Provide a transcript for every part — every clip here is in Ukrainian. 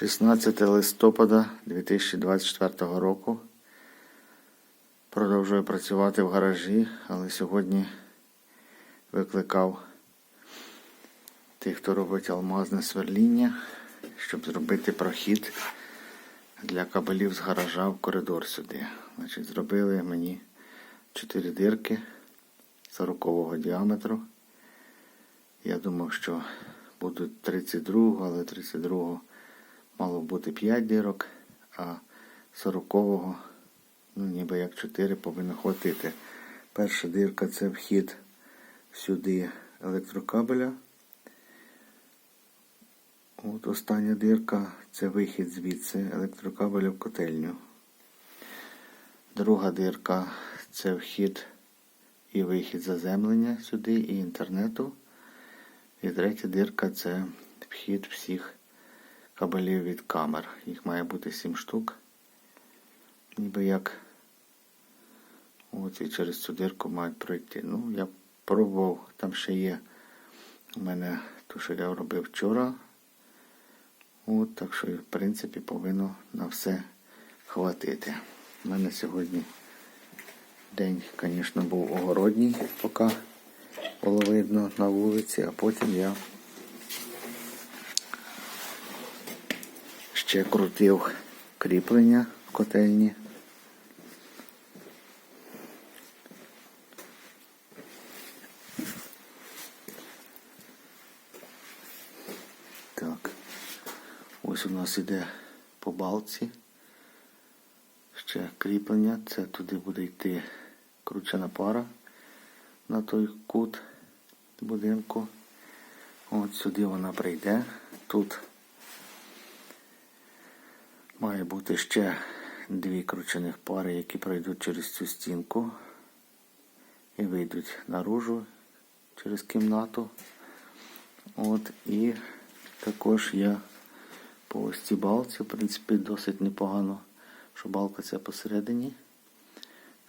16 листопада 2024 року. Продовжую працювати в гаражі, але сьогодні викликав тих, хто робить алмазне сверління, щоб зробити прохід для кабелів з гаража в коридор сюди. Значить, зробили мені 4 дирки 40-го діаметру. Я думав, що будуть 32, але 32 мало бути 5 дирок, а 40-го, ну ніби як 4 повинно хватити. Перша дирка це вхід сюди електрокабеля. От остання дирка це вихід звідси електрокабеля в котельню. Друга дирка це вхід і вихід заземлення сюди і інтернету. І третя дирка це вхід всіх кабелів від камер. Їх має бути 7 штук. Ніби як от і через цю дирку мають пройти. Ну, я пробував, там ще є у мене ту, що я робив вчора. От, так що, в принципі, повинно на все хватити. У мене сьогодні день, звісно, був огородній, поки було видно на вулиці, а потім я ще крутив кріплення в котельні. Так, ось у нас іде по балці. Ще кріплення, це туди буде йти кручена пара на той кут будинку. От сюди вона прийде. Тут має бути ще дві кручених пари, які пройдуть через цю стінку і вийдуть наружу через кімнату. От і також я по ось цій балці, в принципі, досить непогано, що балка ця посередині.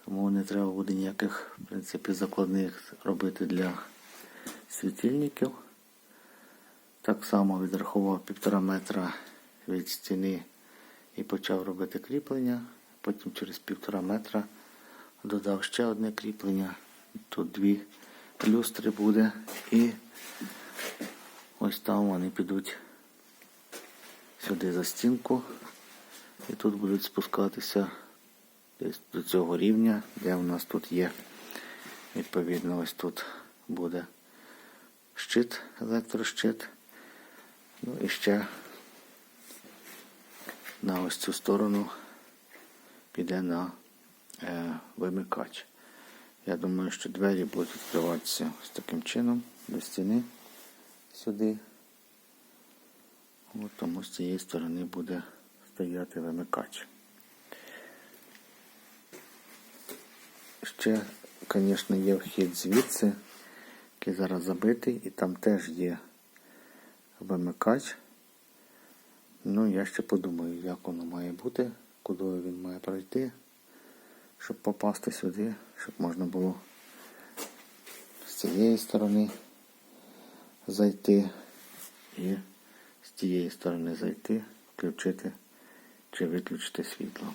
Тому не треба буде ніяких в принципі, закладних робити для світильників. Так само відрахував півтора метра від стіни і почав робити кріплення. Потім через півтора метра додав ще одне кріплення. Тут дві люстри буде. І ось там вони підуть сюди за стінку. І тут будуть спускатися десь до цього рівня, де у нас тут є. Відповідно, ось тут буде щит, електрощит. Ну і ще на ось цю сторону піде на е, вимикач. Я думаю, що двері будуть відкриватися ось таким чином до стіни сюди. От тому з цієї сторони буде стояти вимикач. Ще, звісно, є вхід звідси, який зараз забитий, і там теж є вимикач. Ну, я ще подумаю, як воно має бути, куди він має пройти, щоб попасти сюди, щоб можна було з цієї сторони зайти і з тієї сторони зайти, включити чи виключити світло.